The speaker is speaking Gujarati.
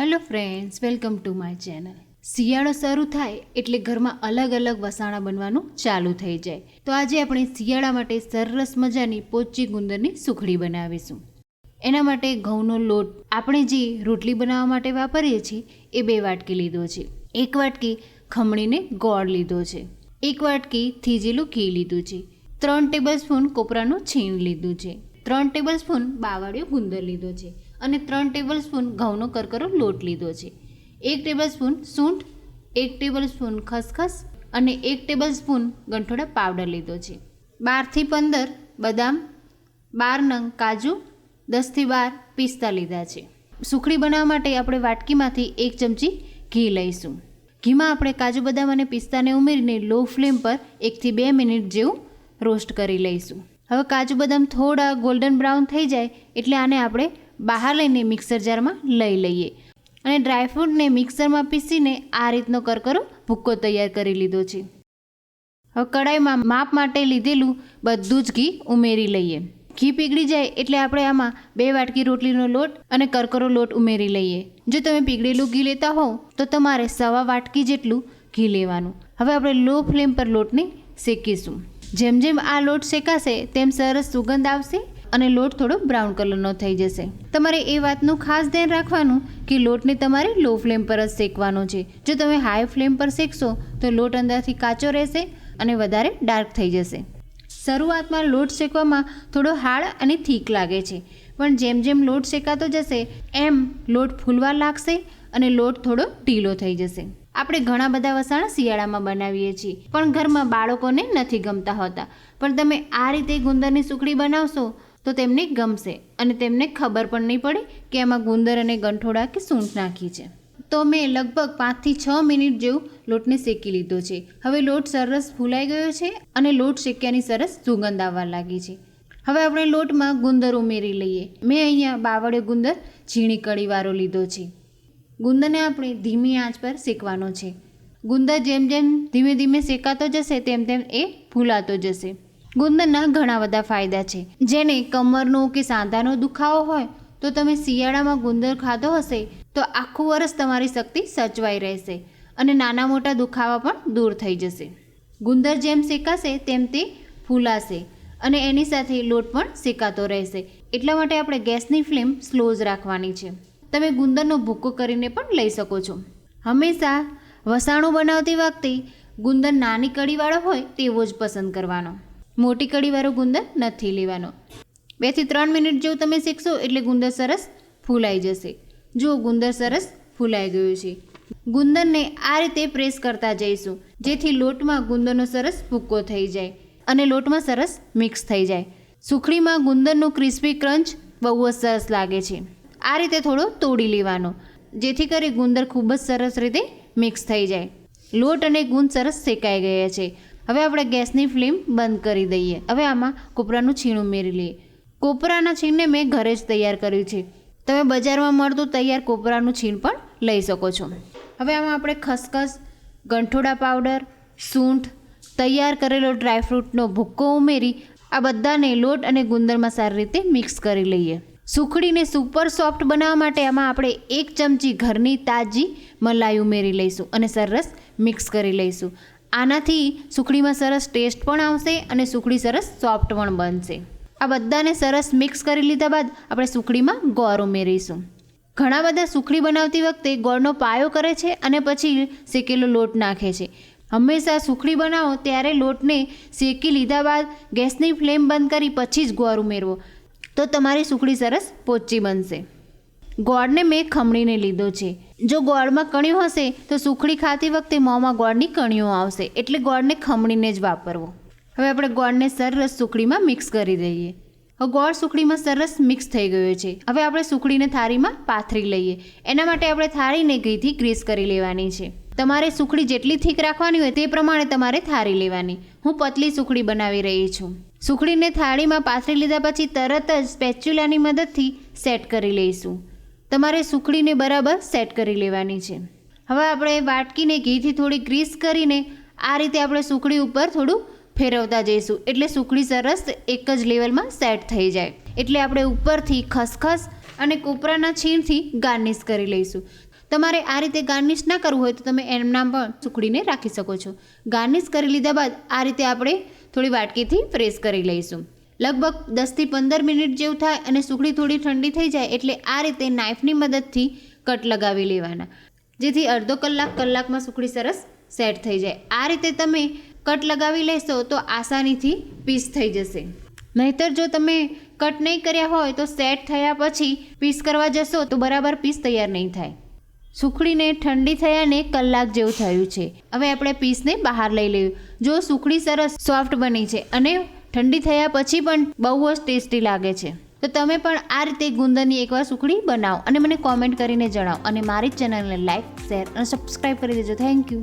Hello friends, welcome to my channel. શિયાળો શરૂ થાય એટલે ઘરમાં અલગ અલગ વસાણા બનવાનું ચાલુ થઈ જાય. તો આજે આપણે શિયાળા માટે સરસ મજાની પોચી ગુંદરની સુખડી બનાવીશું. એના માટે ઘઉંનો લોટ આપણે જે રોટલી બનાવવા માટે વાપરીએ છીએ, એ બે વાટકી લીધો છે. એક વાટકી ખમણીને ગોળ લીધો છે. એક વાટકી થીજેલું ઘી લીધું છે. ત્રણ ટેબલ સ્પૂન કોપરાનું છીણ લીધું છે. ત્રણ ટેબલ સ્પૂન બાવળિયો ગુંદર લીધો છે. અને ત્રણ ટેબલ સ્પૂન ઘઉંનો કરકરો લોટ લીધો છે. એક ટેબલ સ્પૂન સૂંઠ, એક ટેબલ સ્પૂન ખસખસ અને એક ટેબલ સ્પૂન ગંઠોડા પાવડર લીધો છે. બારથી પંદર બદામ, બાર નંગ કાજુ, દસથી બાર પિસ્તા લીધા છે. સુખડી બનાવવા માટે આપણે વાટકીમાંથી એક ચમચી ઘી લઈશું. ઘીમાં આપણે કાજુ બદામ અને પિસ્તાને ઉમેરીને લો ફ્લેમ પર એકથી બે મિનિટ જેવું રોસ્ટ કરી લઈશું. હવે કાજુ બદામ થોડા ગોલ્ડન બ્રાઉન થઈ જાય એટલે આને આપણે બહાર લઈને મિક્સર જારમાં લઈ લઈએ. અને ડ્રાયફ્રૂટને મિક્સરમાં પીસીને આ રીતનો કરકરો ભૂક્કો તૈયાર કરી લીધો છે. હવે કડાઈમાં માપ માટે લીધેલું બધું જ ઘી ઉમેરી લઈએ. ઘી પીગળી જાય એટલે આપણે આમાં બે વાટકી રોટલીનો લોટ અને કરકરો લોટ ઉમેરી લઈએ. જો તમે પીગળેલું ઘી લેતા હોવ, તો તમારે સવા વાટકી જેટલું ઘી લેવાનું. હવે આપણે લો ફ્લેમ પર લોટને શેકીશું. જેમ જેમ આ લોટ શેકાશે, તેમ સરસ સુગંધ આવશે અને લોટ થોડો બ્રાઉન કલરનો થઈ જશે. તમારે એ વાતનું ખાસ ધ્યાન રાખવાનું કે લોટને તમારે લો ફ્લેમ પર જ શેકવાનો છે. જો તમે હાઈ ફ્લેમ પર શેકશો, તો લોટ અંદરથી કાચો રહેશે અને વધારે ડાર્ક થઈ જશે. શરૂઆતમાં લોટ શેકવામાં થોડો હાર્ડ અને થીક લાગે છે. પણ જેમ જેમ લોટ શેકાતો જશે, એમ લોટ ફૂલવા લાગશે અને લોટ થોડો ઢીલો થઈ જશે. આપણે ઘણા બધા વસાણા શિયાળામાં બનાવીએ છીએ, પણ ઘરમાં બાળકોને નથી ગમતા હોતા. પણ તમે આ રીતે ગુંદરની સુખડી બનાવશો તો તેમને ગમશે અને તેમને ખબર પણ નહીં પડે કે એમાં ગુંદર અને ગંઠોડા કે સૂંઠ નાખી છે. તો મેં લગભગ પાંચથી છ મિનિટ જેવું લોટને શેકી લીધો છે. હવે લોટ સરસ ફૂલાઈ ગયો છે અને લોટ શેક્યાની સરસ સુગંધ આવવા લાગી છે. હવે આપણે લોટમાં ગુંદર ઉમેરી લઈએ. મેં અહીંયા બાવળે ગુંદર ઝીણી કળીવાળો લીધો છે. ગુંદરને આપણે ધીમી આંચ પર શેકવાનો છે. ગુંદર જેમ જેમ ધીમે ધીમે શેકાતો જશે, તેમ તેમ એ ફૂલાતો જશે. ગુંદરના ઘણા બધા ફાયદા છે. જેને કમરનો કે સાંધાનો દુખાવો હોય, તો તમે શિયાળામાં ગુંદર ખાધો હશે, તો આખું વર્ષ તમારી શક્તિ સચવાઈ રહેશે અને નાના મોટા દુખાવા પણ દૂર થઈ જશે. ગુંદર જેમ શેકાશે, તેમ તે ફૂલાશે અને એની સાથે લોટ પણ શેકાતો રહેશે. એટલા માટે આપણે ગેસની ફ્લેમ સ્લો જ રાખવાની છે. તમે ગુંદરનો ભૂકો કરીને પણ લઈ શકો છો. હંમેશા વસાણું બનાવતી વખતે ગુંદર નાની કડીવાળો હોય, તેવો જ પસંદ કરવાનો. મોટી કડીવાળો ગુંદર નથી લેવાનો. બેથી ત્રણ મિનિટ જેવું તમે શીખશો એટલે ગુંદર સરસ ફૂલાઈ જશે. જો ગુંદર સરસ ફૂલાઈ ગયું છે. ગુંદરને આ રીતે પ્રેસ કરતા જઈશું, જેથી લોટમાં ગુંદરનો સરસ ભૂક્કો થઈ જાય અને લોટમાં સરસ મિક્સ થઈ જાય. સુખડીમાં ગુંદરનું ક્રિસ્પી ક્રંચ બહુ જ સરસ લાગે છે. આ રીતે થોડો તોડી લેવાનો, જેથી કરી ગુંદર ખૂબ જ સરસ રીતે મિક્સ થઈ જાય. લોટ અને ગુંદ સરસ શેકાઈ ગયા છે. હવે આપણે ગેસની ફ્લેમ બંધ કરી દઈએ. હવે આમાં કોપરાનું છીણ ઉમેરી લઈએ. કોપરાના છીણને મેં ઘરે જ તૈયાર કર્યું છે. તમે બજારમાં મળતું તૈયાર કોપરાનું છીણ પણ લઈ શકો છો. હવે આમાં આપણે ખસખસ, ગંઠોડા પાવડર, સૂંઠ, તૈયાર કરેલો ડ્રાયફ્રૂટનો ભૂક્કો ઉમેરી આ બધાને લોટ અને ગુંદરમાં સારી રીતે મિક્સ કરી લઈએ. સુખડીને સુપર સોફ્ટ બનાવવા માટે આમાં આપણે એક ચમચી ઘરની તાજી મલાઈ ઉમેરી લઈશું અને સરસ મિક્સ કરી લઈશું. આનાથી સુખડીમાં સરસ ટેસ્ટ પણ આવશે અને સુખડી સરસ સોફ્ટ પણ બનશે. આ બધાને સરસ મિક્સ કરી લીધા બાદ આપણે સુખડીમાં ગોળ ઉમેરીશું. ઘણા બધા સુખડી બનાવતી વખતે ગોળનો પાયો કરે છે અને પછી શેકેલો લોટ નાખે છે. હંમેશા સુખડી બનાવો ત્યારે લોટને શેકી લીધા બાદ ગેસની ફ્લેમ બંધ કરી પછી જ ગોળ ઉમેરવો. તો તમારી સુખડી સરસ પોચી બનશે. ગોળને મેં ખમણીને લીધો છે. જો ગોળમાં કણ્યું હશે, તો સુખડી ખાતી વખતે મોંમાં ગોળની કણીઓ આવશે. એટલે ગોળને ખમણીને જ વાપરવો. હવે આપણે ગોળને સરસ સુખડીમાં મિક્સ કરી દઈએ. હવે ગોળ સુખડીમાં સરસ મિક્સ થઈ ગયો છે. હવે આપણે સુખડીને થાળીમાં પાથરી લઈએ. એના માટે આપણે થાળીને ઘીથી ગ્રીસ કરી લેવાની છે. તમારે સુખડી જેટલી થીક રાખવાની હોય તે પ્રમાણે તમારે થાળી લેવાની. હું પતલી સુખડી બનાવી રહી છું. સુખડીને થાળીમાં પાથરી લીધા પછી તરત જ સ્પેચ્યુલાની મદદથી સેટ કરી લઈશું. તમારે સુખડીને બરાબર સેટ કરી લેવાની છે. હવે આપણે વાટકીને ઘીથી થોડી ગ્રીસ કરીને આ રીતે આપણે સુખડી ઉપર થોડું ફેરવતા જઈશું. એટલે સુખડી સરસ એક જ લેવલમાં સેટ થઈ જાય. એટલે આપણે ઉપરથી ખસખસ અને કોપરાના છીણથી ગાર્નિશ કરી લઈશું. તમારે આ રીતે ગાર્નિશ ના કરવું હોય તો તમે એમના પણ સુખડીને રાખી શકો છો. ગાર્નિશ કરી લીધા બાદ આ રીતે આપણે થોડી વાટકીથી પ્રેસ કરી લઈશું. લગભગ દસથી પંદર મિનિટ જેવું થાય અને સુખડી થોડી ઠંડી થઈ જાય એટલે આ રીતે નાઇફની મદદથી કટ લગાવી લેવાના. જેથી અડધો કલાક કલાકમાં સુખડી સરસ સેટ થઈ જાય. આ રીતે તમે કટ લગાવી લેશો તો આસાનીથી પીસ થઈ જશે. નહીતર જો તમે કટ નહીં કર્યા હોય તો સેટ થયા પછી પીસ કરવા જશો તો બરાબર પીસ તૈયાર નહીં થાય. સુખડીને ઠંડી થયાને કલાક જેવું થયું છે. હવે આપણે પીસને બહાર લઈ લેવું જો સુખડી સરસ સોફ્ટ બની છે અને ઠંડી થયા પછી પણ બહુ જ ટેસ્ટી લાગે છે. તો તમે પણ આ રીતે ગુંદરની એકવાર સુખડી બનાવો અને મને કોમેન્ટ કરીને જણાવો અને મારી ચેનલને લાઈક શેર અને સબસ્ક્રાઈબ કરી દેજો. Thank you